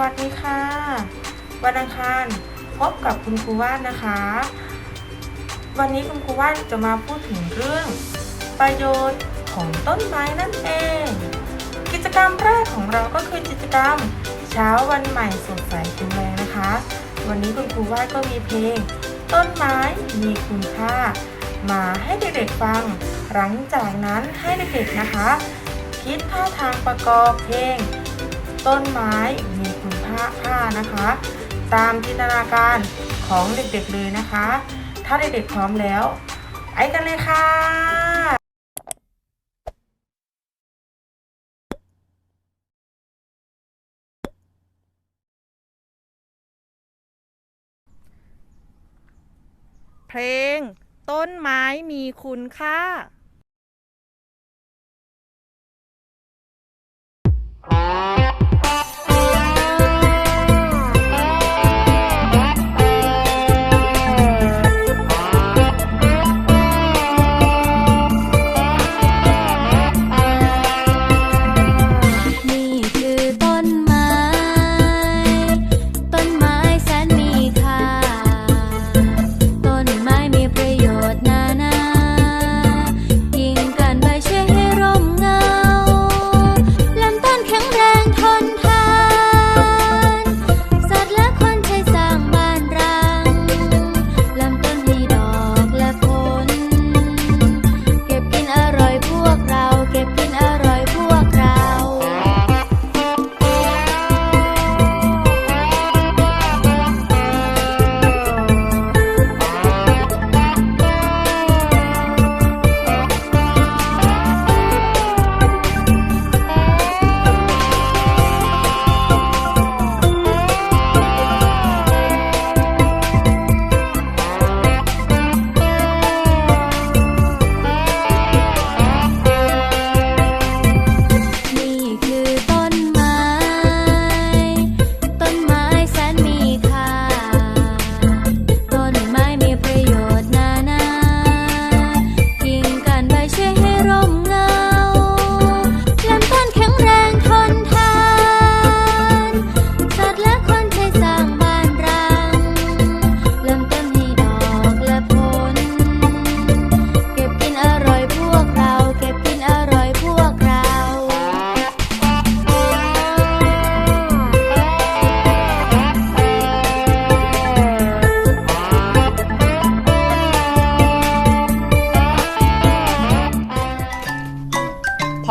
วัสดีค่ะ วันอังคารพบกับคุณครูว่านนะคะ วันนี้คุณครูว่านจะมาพูดถึงเรื่อง ประโยชน์ของต้นไม้นั่นเอง กิจกรรมแรกของเราก็คือกิจกรรม เช้าวันใหม่สดใสแข็งแรงนะคะ วันนี้คุณครูว่านก็มีเพลง ต้นไม้มีคุณค่า มาให้เด็กๆฟัง หลังจากนั้นให้เด็กๆนะคะ คิดท่าทางประกอบเพลงต้นไม้มี ค่าค่านะคะ ตามจินตนาการของเด็กๆเลยนะคะ ถ้าเด็กๆพร้อมแล้วไปกันเลยค่ะ เพลง ต้นไม้มีคุณค่า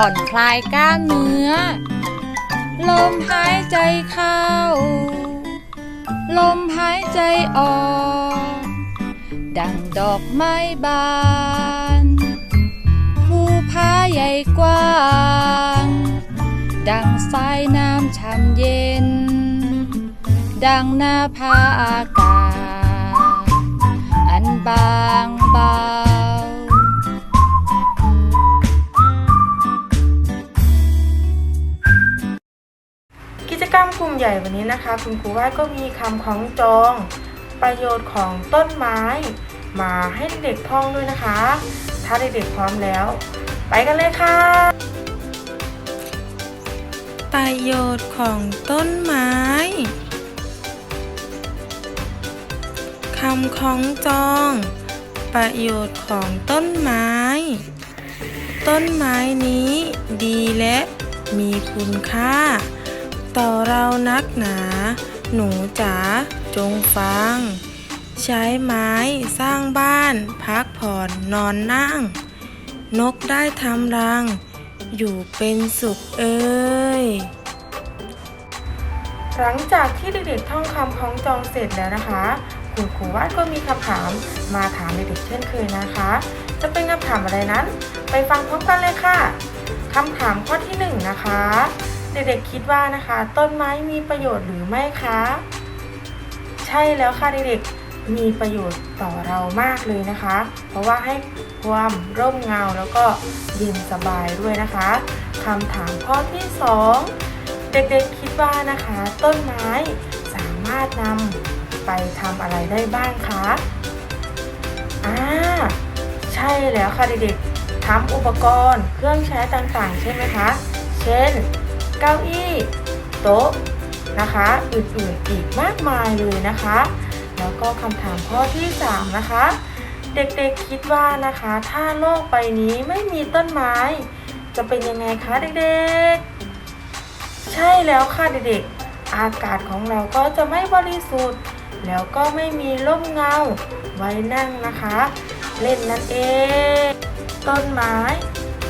ผ่อนคลายกล้ามเนื้อ ลมหายใจเข้า ลมหายใจออก ดังดอกไม้บานภูผาใหญ่กว้าง ดังสายน้ำช่ำเย็น ดังหน้าผาอากาศ อันบางบากิ ใหญ่วันนี้นะคะ คุณครูว่าก็มีคำของจอง ประโยชน์ของต้นไม้ มาให้เด็กท่องด้วยนะคะ ถ้าเด็กๆพร้อมแล้ว ไปกันเลยค่ะ ประโยชน์ของต้นไม้คำของจอง ประโยชน์ของต้นไม้ ต้นไม้นี้ดีและมีคุณค่า ต่อเรานักหนา หนูจ๋าจงฟัง ใช้ไม้สร้างบ้าน พักผ่อนนอนนั่ง นกได้ทำรัง อยู่เป็นสุขเอ้ยหลังจากที่เด็กๆท่องคำคล้องจองเสร็จแล้วนะคะ คุณครูวาดก็มีคำถามมาถามเด็กๆเช่นเคยนะคะ จะเป็นคำถามอะไรนั้น ไปฟังพร้อมกันเลยค่ะคำถามข้อที่หนึ่งนะคะ เด็กๆคิดว่านะคะ ต้นไม้มีประโยชน์หรือไม่คะ ใช่แล้วค่ะเด็กๆมีประโยชน์ต่อเรามากเลยนะคะ เพราะว่าให้ความร่มเงาแล้วก็เย็นสบายด้วยนะคะคำถามข้อที่สองเด็กๆคิดว่านะคะ ต้นไม้สามารถนำไปทำอะไรได้บ้างคะอ่าใช่แล้วค่ะเด็กๆทำอุปกรณ์เครื่องใช้ต่างๆ ใช่ไหมคะ เช่น เก้าอี้โต๊ะนะคะ อื่นๆอีกมากมายเลยนะคะ แล้วก็คำถามข้อที่ 3 นะคะ เด็กๆคิดว่านะคะ ถ้าโลกใบนี้ไม่มีต้นไม้ จะเป็นยังไงคะเด็กๆ ใช่แล้วค่ะเด็กๆ อากาศของเราก็จะไม่บริสุทธิ์ แล้วก็ไม่มีร่มเงาไว้นั่งนะคะ เล่นนั่นเอง ต้นไม้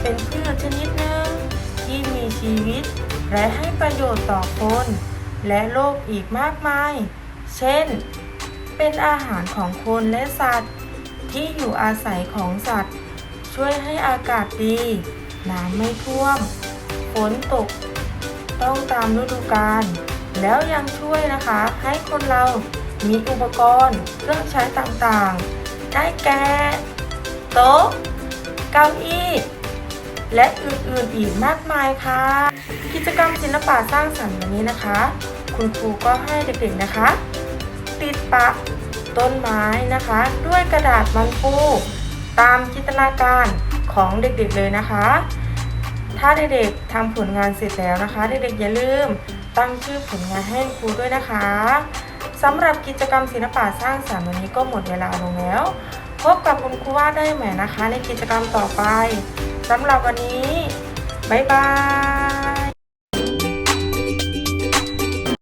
เป็นพืชชนิดหนึ่งที่มีชีวิต และให้ประโยชน์ต่อคน และโลกอีกมากมาย เช่น เป็นอาหารของคนและสัตว์ ที่อยู่อาศัยของสัตว์ ช่วยให้อากาศดี น้ำไม่ท่วม ฝนตก ต้องตามฤดูกาล แล้วยังช่วยนะคะให้คนเรามีอุปกรณ์ เครื่องใช้ต่างๆ ได้แก่โต๊ะ เก้าอี้ และอื่นๆอีกมากมายค่ะ กิจกรรมศิลปะสร้างสรรค์วันนี้นะคะ คุณครูก็ให้เด็กๆนะคะ ติดปะต้นไม้นะคะ ด้วยกระดาษมันปูตามจินตนาการของเด็กๆเลยนะคะ ถ้าเด็กๆทำผลงานเสร็จแล้วนะคะ เด็กๆอย่าลืมตั้งชื่อผลงานให้ครูด้วยนะคะสำหรับกิจกรรมศิลปะสร้างสรรค์วันนี้ก็หมดเวลาลงแล้ว พบกับคุณครูว่าได้ใหม่นะคะ ในกิจกรรมต่อไปสำหรับวันนี้ บ๊ายบาย